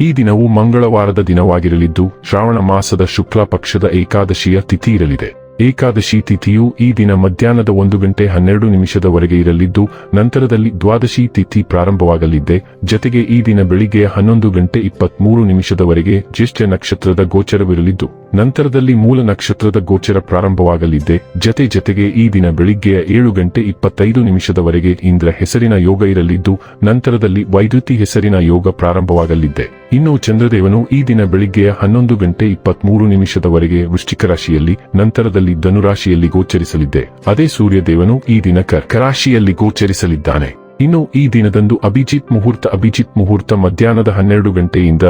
ಈ ದಿನವು ಮಂಗಳವಾರದ ದಿನವಾಗಿರಲಿದ್ದು ಶ್ರಾವಣ ಮಾಸದ ಶುಕ್ಲ ಪಕ್ಷದ ಏಕಾದಶಿಯ ತಿಥಿ ಇರಲಿದೆ. ಏಕಾದಶಿ ತಿಥಿಯು ಈ ದಿನ ಮಧ್ಯಾಹ್ನದ ಒಂದು ಗಂಟೆ ಹನ್ನೆರಡು ನಿಮಿಷದವರೆಗೆ ಇರಲಿದ್ದು, ನಂತರದಲ್ಲಿ ದ್ವಾದಶಿ ತಿಥಿ ಪ್ರಾರಂಭವಾಗಲಿದ್ದೆ. ಜತೆಗೆ ಈ ದಿನ ಬೆಳಿಗ್ಗೆ ಹನ್ನೊಂದು ಗಂಟೆ ಇಪ್ಪತ್ಮೂರು ನಿಮಿಷದವರೆಗೆ ಜ್ಯೇಷ್ಠ ನಕ್ಷತ್ರದ ಗೋಚರವಿರಲಿದ್ದು, ನಂತರದಲ್ಲಿ ಮೂಲ ನಕ್ಷತ್ರದ ಗೋಚರ ಪ್ರಾರಂಭವಾಗಲಿದ್ದೆ. ಜತೆ ಜತೆಗೆ ಈ ದಿನ ಬೆಳಿಗ್ಗೆಯ ಏಳು ಗಂಟೆ ಇಪ್ಪತ್ತೈದು ನಿಮಿಷದವರೆಗೆ ಇಂದ್ರ ಹೆಸರಿನ ಯೋಗ ಇರಲಿದ್ದು, ನಂತರದಲ್ಲಿ ವೈದ್ಯುತಿ ಹೆಸರಿನ ಯೋಗ ಪ್ರಾರಂಭವಾಗಲಿದ್ದೆ. ಇನ್ನು ಚಂದ್ರದೇವನು ಈ ದಿನ ಬೆಳಿಗ್ಗೆಯ ಹನ್ನೊಂದು ಗಂಟೆ ಇಪ್ಪತ್ಮೂರು ನಿಮಿಷದವರೆಗೆ ವೃಶ್ಚಿಕ ರಾಶಿಯಲ್ಲಿ, ನಂತರದಲ್ಲಿ ಧನುರಾಶಿಯಲ್ಲಿ ಗೋಚರಿಸಲಿದ್ದೆ. ಅದೇ ಸೂರ್ಯದೇವನು ಈ ದಿನ ಕರ್ಕ ರಾಶಿಯಲ್ಲಿ ಗೋಚರಿಸಲಿದ್ದಾನೆ. ಇನ್ನು ಈ ದಿನದಂದು ಅಭಿಜಿತ್ ಮುಹೂರ್ತ ಅಭಿಜಿತ್ ಮುಹೂರ್ತ ಮಧ್ಯಾಹ್ನದ ಹನ್ನೆರಡು ಗಂಟೆಯಿಂದ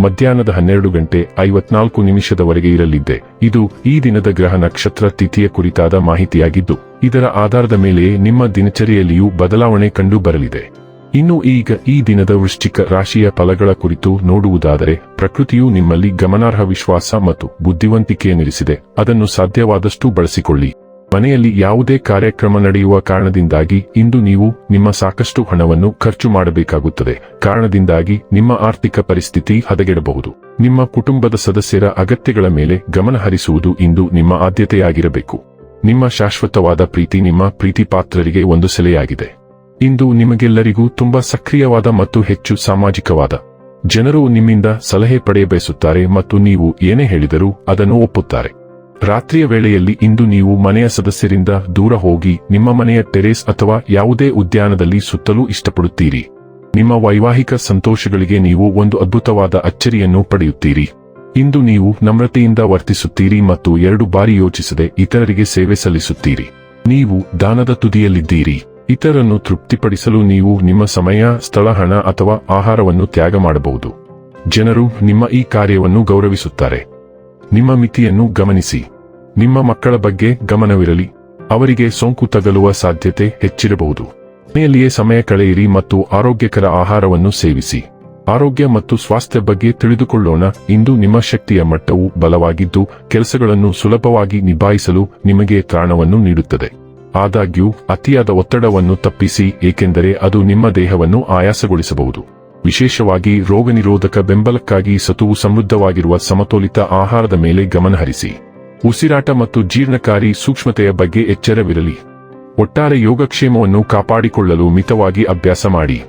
ಮಧ್ಯಾಹ್ನದ ಹನ್ನೆರಡು ಗಂಟೆ ಐವತ್ನಾಲ್ಕು ನಿಮಿಷದವರೆಗೆ ಇರಲಿದ್ದೆ. ಇದು ಈ ದಿನದ ಗ್ರಹ ನಕ್ಷತ್ರ ತಿಥಿಯ ಕುರಿತಾದ ಮಾಹಿತಿಯಾಗಿದ್ದು, ಇದರ ಆಧಾರದ ಮೇಲೆಯೇ ನಿಮ್ಮ ದಿನಚರಿಯಲ್ಲಿಯೂ ಬದಲಾವಣೆ ಕಂಡು ಬರಲಿದೆ ಇನ್ನು ಈಗ ಈ ದಿನದ ವೃಶ್ಚಿಕ ರಾಶಿಯ ಫಲಗಳ ಕುರಿತು ನೋಡುವುದಾದರೆ ಪ್ರಕೃತಿಯು ನಿಮ್ಮಲ್ಲಿ ಗಮನಾರ್ಹ ವಿಶ್ವಾಸ ಮತ್ತು ಬುದ್ಧಿವಂತಿಕೆಯನ್ನಿರಿಸಿದೆ ಅದನ್ನು ಸಾಧ್ಯವಾದಷ್ಟು ಬಳಸಿಕೊಳ್ಳಿ. ಮನೆಯಲ್ಲಿ ಯಾವುದೇ ಕಾರ್ಯಕ್ರಮ ನಡೆಯುವ ಕಾರಣದಿಂದಾಗಿ ಇಂದು ನೀವು ನಿಮ್ಮ ಸಾಕಷ್ಟು ಹಣವನ್ನು ಖರ್ಚು ಮಾಡಬೇಕಾಗುತ್ತದೆ. ಕಾರಣದಿಂದಾಗಿ ನಿಮ್ಮ ಆರ್ಥಿಕ ಪರಿಸ್ಥಿತಿ ಹದಗೆಡಬಹುದು. ನಿಮ್ಮ ಕುಟುಂಬದ ಸದಸ್ಯರ ಅಗತ್ಯಗಳ ಮೇಲೆ ಗಮನಹರಿಸುವುದು ಇಂದು ನಿಮ್ಮ ಆದ್ಯತೆಯಾಗಿರಬೇಕು. ನಿಮ್ಮ ಶಾಶ್ವತವಾದ ಪ್ರೀತಿ ನಿಮ್ಮ ಪ್ರೀತಿ ಪಾತ್ರರಿಗೆ ಒಂದು ಸೆಲೆಯಾಗಿದೆ. ಇಂದು ನಿಮಗೆಲ್ಲರಿಗೂ ತುಂಬಾ ಸಕ್ರಿಯವಾದ ಮತ್ತು ಹೆಚ್ಚು ಸಾಮಾಜಿಕವಾದ. ಜನರು ನಿಮ್ಮಿಂದ ಸಲಹೆ ಪಡೆಯಬಯಸುತ್ತಾರೆ ಮತ್ತು ನೀವು ಏನೇ ಹೇಳಿದರೂ ಅದನ್ನು ಒಪ್ಪುತ್ತಾರೆ. ರಾತ್ರಿಯ ವೇಳೆಯಲ್ಲಿ ಇಂದು ನೀವು ಮನೆಯ ಸದಸ್ಯರಿಂದ ದೂರ ಹೋಗಿ ನಿಮ್ಮ ಮನೆಯ ಟೆರೇಸ್ ಅಥವಾ ಯಾವುದೇ ಉದ್ಯಾನದಲ್ಲಿ ಸುತ್ತಲೂ ಇಷ್ಟಪಡುತ್ತೀರಿ. ನಿಮ್ಮ ವೈವಾಹಿಕ ಸಂತೋಷಗಳಿಗೆ ನೀವು ಒಂದು ಅದ್ಭುತವಾದ ಅಚ್ಚರಿಯನ್ನು ಪಡೆಯುತ್ತೀರಿ. ಇಂದು ನೀವು ನಮ್ರತೆಯಿಂದ ವರ್ತಿಸುತ್ತೀರಿ ಮತ್ತು ಎರಡು ಬಾರಿ ಯೋಚಿಸದೆ ಇತರರಿಗೆ ಸೇವೆ ಸಲ್ಲಿಸುತ್ತೀರಿ. ನೀವು ದಾನದ ತುದಿಯಲ್ಲಿದ್ದೀರಿ. ಇತರನ್ನು ತೃಪ್ತಿಪಡಿಸಲು ನೀವು ನಿಮ್ಮ ಸಮಯ, ಸ್ಥಳ, ಹಣ ಅಥವಾ ಆಹಾರವನ್ನು ತ್ಯಾಗ ಮಾಡಬಹುದು. ಜನರು ನಿಮ್ಮ ಈ ಕಾರ್ಯವನ್ನು ಗೌರವಿಸುತ್ತಾರೆ. ನಿಮ್ಮ ಮಿತಿಯನ್ನು ಗಮನಿಸಿ. ನಿಮ್ಮ ಮಕ್ಕಳ ಬಗ್ಗೆ ಗಮನವಿರಲಿ. ಅವರಿಗೆ ಸೋಂಕು ತಗಲುವ ಸಾಧ್ಯತೆ ಹೆಚ್ಚಿರಬಹುದು. ಮನೆಯಲ್ಲಿಯೇ ಸಮಯ ಕಳೆಯಿರಿ ಮತ್ತು ಆರೋಗ್ಯಕರ ಆಹಾರವನ್ನು ಸೇವಿಸಿ. ಆರೋಗ್ಯ ಮತ್ತು ಸ್ವಾಸ್ಥ್ಯ ಬಗ್ಗೆ ತಿಳಿದುಕೊಳ್ಳೋಣ. ಇಂದು ನಿಮ್ಮ ಶಕ್ತಿಯ ಮಟ್ಟವು ಬಲವಾಗಿದ್ದು, ಕೆಲಸಗಳನ್ನು ಸುಲಭವಾಗಿ ನಿಭಾಯಿಸಲು ನಿಮಗೆ ತ್ರಾಣವನ್ನು ನೀಡುತ್ತದೆ. ಆದಾಗ್ಯೂ, ಅತಿಯಾದ ಒತ್ತಡವನ್ನು ತಪ್ಪಿಸಿ, ಏಕೆಂದರೆ ಅದು ನಿಮ್ಮ ದೇಹವನ್ನು ಆಯಾಸಗೊಳಿಸಬಹುದು. ವಿಶೇಷವಾಗಿ ರೋಗನಿರೋಧಕ ಬೆಂಬಲಕ್ಕಾಗಿ ಸತುವು ಸಮೃದ್ಧವಾಗಿರುವ ಸಮತೋಲಿತ ಆಹಾರದ ಮೇಲೆ ಗಮನಹರಿಸಿ ಉಸಿರಾಟ ಮತ್ತು ಜೀರ್ಣಕಾರಿ ಸೂಕ್ಷ್ಮತೆಯ ಬಗ್ಗೆ ಎಚ್ಚರವಿರಲಿ. ಒಟ್ಟಾರೆ ಯೋಗಕ್ಷೇಮವನ್ನು ಕಾಪಾಡಿಕೊಳ್ಳಲು ಮಿತವಾಗಿ ಅಭ್ಯಾಸ ಮಾಡಿ.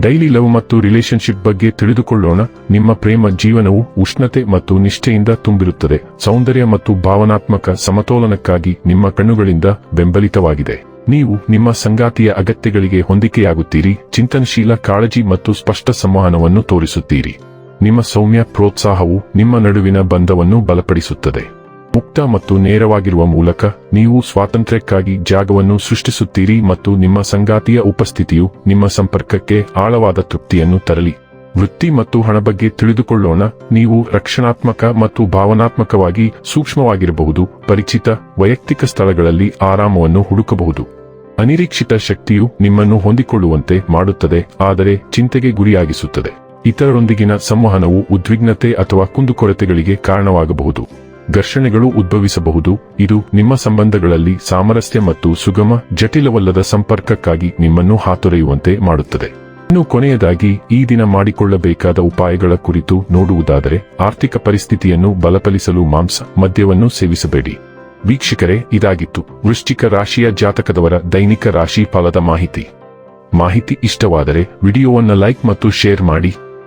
ಡೈಲಿ ಲವ್ ಮತ್ತು ರಿಲೇಶನ್ಶಿಪ್ ಬಗ್ಗೆ ತಿಳಿದುಕೊಳ್ಳೋಣ. ನಿಮ್ಮ ಪ್ರೇಮ, ಜೀವನವು ಉಷ್ಣತೆ ಮತ್ತು ನಿಷ್ಠೆಯಿಂದ ತುಂಬಿರುತ್ತದೆ. ಸೌಂದರ್ಯ ಮತ್ತು ಭಾವನಾತ್ಮಕ ಸಮತೋಲನಕ್ಕಾಗಿ ನಿಮ್ಮ ಕಣ್ಣುಗಳಿಂದ ಬೆಂಬಲಿತವಾಗಿದೆ. ನೀವು ನಿಮ್ಮ ಸಂಗಾತಿಯ ಅಗತ್ಯಗಳಿಗೆ ಹೊಂದಿಕೆಯಾಗುತ್ತೀರಿ. ಚಿಂತನಶೀಲ, ಕಾಳಜಿ ಮತ್ತು ಸ್ಪಷ್ಟ ಸಂವಹನವನ್ನು ತೋರಿಸುತ್ತೀರಿ. ನಿಮ್ಮ ಸೌಮ್ಯ ಪ್ರೋತ್ಸಾಹವು ನಿಮ್ಮ ನಡುವಿನ ಬಂಧವನ್ನು ಬಲಪಡಿಸುತ್ತದೆ. ಮುಕ್ತ ಮತ್ತು ನೇರವಾಗಿರುವ ಮೂಲಕ ನೀವು ಸ್ವಾತಂತ್ರ್ಯಕ್ಕಾಗಿ ಜಾಗವನ್ನು ಸೃಷ್ಟಿಸುತ್ತೀರಿ ಮತ್ತು ನಿಮ್ಮ ಸಂಗಾತಿಯ ಉಪಸ್ಥಿತಿಯು ನಿಮ್ಮ ಸಂಪರ್ಕಕ್ಕೆ ಆಳವಾದ ತೃಪ್ತಿಯನ್ನು ತರಲಿ. ವೃತ್ತಿ ಮತ್ತು ಹಣ ಬಗ್ಗೆ ತಿಳಿದುಕೊಳ್ಳೋಣ. ನೀವು ರಕ್ಷಣಾತ್ಮಕ ಮತ್ತು ಭಾವನಾತ್ಮಕವಾಗಿ ಸೂಕ್ಷ್ಮವಾಗಿರಬಹುದು. ಪರಿಚಿತ, ವೈಯಕ್ತಿಕ ಸ್ಥಳಗಳಲ್ಲಿ ಆರಾಮವನ್ನು ಹುಡುಕಬಹುದು. ಅನಿರೀಕ್ಷಿತ ಶಕ್ತಿಯು ನಿಮ್ಮನ್ನು ಹೊಂದಿಕೊಳ್ಳುವಂತೆ ಮಾಡುತ್ತದೆ, ಆದರೆ ಚಿಂತೆಗೆ ಗುರಿಯಾಗಿಸುತ್ತದೆ. ಇತರರೊಂದಿಗಿನ ಸಂವಹನವು ಉದ್ವಿಗ್ನತೆ ಅಥವಾ ಕುಂದುಕೊರತೆಗಳಿಗೆ ಕಾರಣವಾಗಬಹುದು. ಘರ್ಷಣೆಗಳು ಉದ್ಭವಿಸಬಹುದು. ಇದು ನಿಮ್ಮ ಸಂಬಂಧಗಳಲ್ಲಿ ಸಾಮರಸ್ಯ ಮತ್ತು ಸುಗಮ, ಜಟಿಲವಲ್ಲದ ಸಂಪರ್ಕಕ್ಕಾಗಿ ನಿಮ್ಮನ್ನು ಹಾತೊರೆಯುವಂತೆ ಮಾಡುತ್ತದೆ. ಇನ್ನು ಕೊನೆಯದಾಗಿ, ಈ ದಿನ ಮಾಡಿಕೊಳ್ಳಬೇಕಾದ ಉಪಾಯಗಳ ಕುರಿತು ನೋಡುವುದಾದರೆ, ಆರ್ಥಿಕ ಪರಿಸ್ಥಿತಿಯನ್ನು ಬಲಪಡಿಸಲು ಮಾಂಸ ಮದ್ಯವನ್ನು ಸೇವಿಸಬೇಡಿ. ವೀಕ್ಷಕರೇ, ಇದಾಗಿತ್ತು. ವೃಶ್ಚಿಕ ರಾಶಿಯ ಜಾತಕದವರ ದೈನಿಕ ರಾಶಿ ಫಲದ ಮಾಹಿತಿ. ಮಾಹಿತಿ ಇಷ್ಟವಾದರೆ, ವಿಡಿಯೋವನ್ನು ಲೈಕ್ ಮತ್ತು ಶೇರ್ ಮಾಡಿ.